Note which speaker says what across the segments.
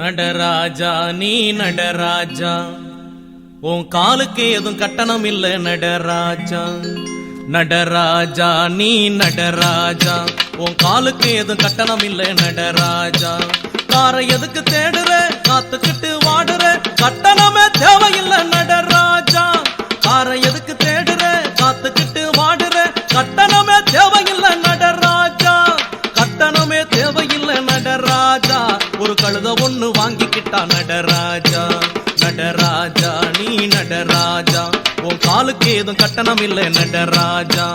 Speaker 1: நடராஜா நீ நடராஜா. உன் காலுக்கு எதுவும் கட்டணம் இல்லை நடராஜா. நடராஜா நீ நடராஜா. உன் காலுக்கு எதுவும் கட்டணம் இல்லை நடராஜா. காரை எதுக்கு தேடுற? காத்துக்கிட்டு வாடுற. கட்டணமே தேவையில்லை வாங்கிக்கிட்டா நடராஜா நடராஜா நீ நடராஜா. உன் காலுக்கு ஏதும் கட்டணம் இல்லை நடராஜா.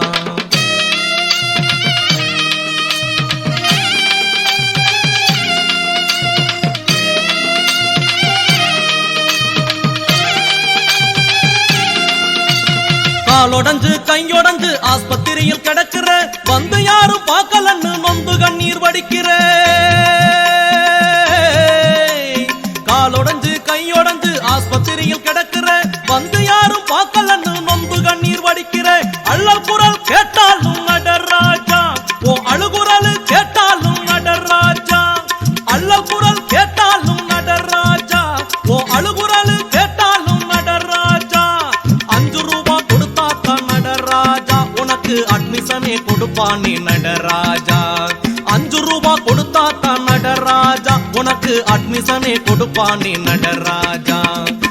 Speaker 1: காலொடஞ்சு கையொடஞ்சு ஆஸ்பத்திரியில் கிடக்குற வந்து யாரும் பார்க்க மன்னனே கொடுப்பான் நீ நடராஜா. அஞ்சு ரூபா கொடுத்தா தான் நடராஜா. உனக்கு அட்மிஷனே கொடுப்பானே நடராஜா.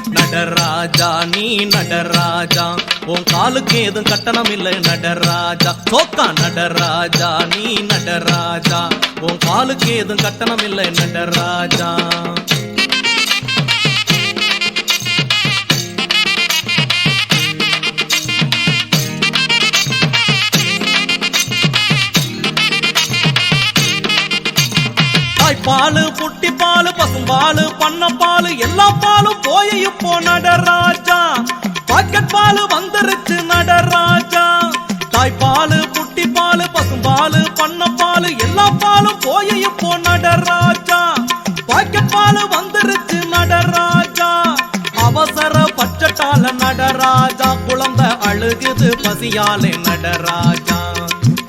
Speaker 1: நடராஜா நீ நடராஜா. உன் காலுக்கு ஏதும் கட்டணம் இல்லை நடராஜா. சோக்கா நடராஜா நீ நடராஜா. உன் காலுக்கு ஏதும் கட்டணம் இல்லை நடராஜா. பாலு புட்டி பாலு பசும்பாலு பண்ணப்பாலு எல்லா பாலும் போய இப்போ நடராஜா. பாக்கெட் பாலு வந்துருச்சு நடராஜா. தாய்ப்பாலு புட்டி பாலு பசும்பாலு பண்ணப்பாலு எல்லா பாலும் போய இப்போ நடராஜா. பாக்கெட் பாலு வந்துருச்சு நடராஜா. அவசர பச்சட்டால நடராஜா. குழந்தை அழுகுது பசியாலே நடராஜா.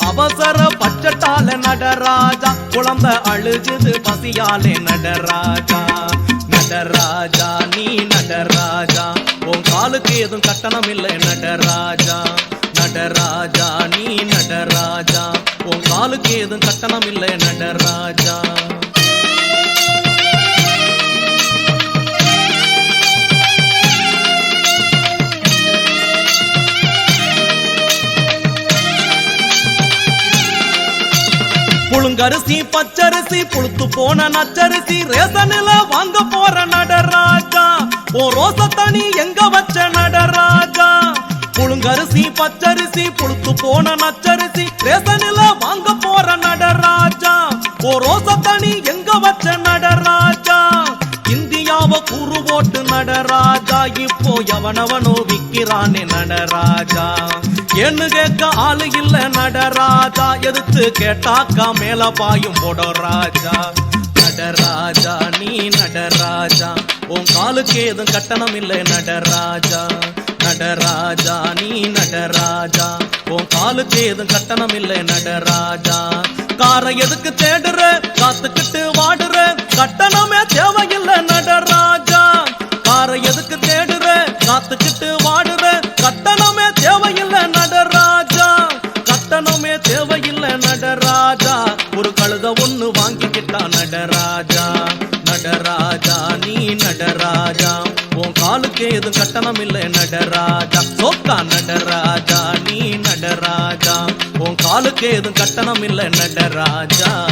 Speaker 1: அவசர பச்சட்டால நடராஜா. குழந்தை அழுகுது பசியாலே நடராஜா. நடராஜா நீ நடராஜா. உன் காலுக்கு எதுவும் கட்டணம் இல்லை நடராஜா. நடராஜா நீ நடராஜா. உன் காலுக்கு எதுவும் கட்டணம் இல்லை நடராஜா. புழுங்கரிசி பச்சரிசி புழுத்து போன நச்சரிசி ரேசனில வாங்க போற நடராஜா. ஓ ரோச தனி எங்க வச்ச நடராஜா. புழுங்கரிசி பச்சரிசி புழுத்து போன நச்சரிசி ரேசனில வாங்க போற நடராஜா. ஓ ரோச தனி எங்க வச்ச நட எவனவனோ விக்கிறானே நடராஜா. என்ன கேட்க ஆளு இல்ல நடராஜா. எதிர்த்து கேட்டாக்கா மேல பாயும் ராஜா நடராஜா நீ நடராஜா. உன் காலுக்கு ஏதும் கட்டணம் இல்லை நடராஜா. நடராஜா நீ நடராஜா. உன் காலுக்கு ஏதும் கட்டணம் இல்லை நடராஜா. காரை எதுக்கு தேடுற? காத்துக்கிட்டு வாடுற. கட்டணமே தேவையில்லை நடராஜா. தேவையில்லை நடராஜா. ஒரு கழுத ஒண்ணு வாங்கிக்கிட்டா நடராஜா. நடராஜா நீ நடராஜா. உன் காலுக்கு எதுவும் கட்டணம் இல்லை நடராஜா. சோக்கா நடராஜா நீ நடராஜா. உன் காலுக்கு எதுவும் கட்டணம் இல்லை நடராஜா.